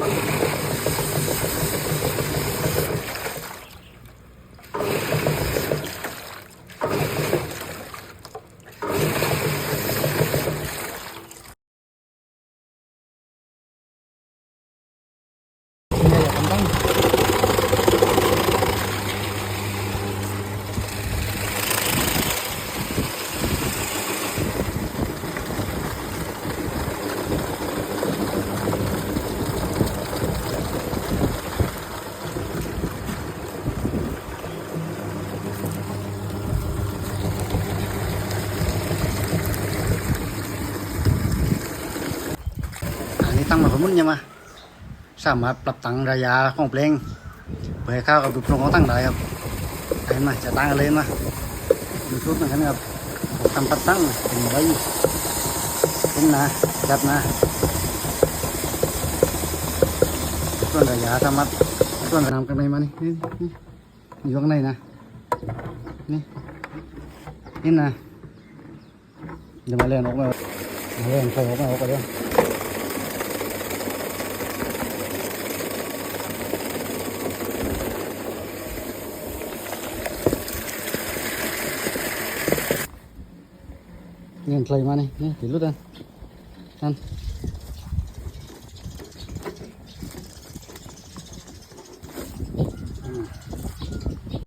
นี่แตั้งมาผมมุ่นยังมา สามารถปรับตั้งระยะของเพลงเพื่อให้เข้ากับดูโปรงของตั้งได้ครับเห็นไหมจะตั้งกันเลยมาดูทุกเหมือนกันครับผมทำปัดตั้งเป็นไว้เป็นนะจับนะส่วนระยะทำมัดส่วนกระนำกันในมานี่นี่นี่อยู่ข้างในนะนี่นี่นะเดี๋ยวมาเล่นออกมามาเล่นไฟออกมาออกไปเดี๋ย เงินใครมานี่นี่ติดรุดอะนั่น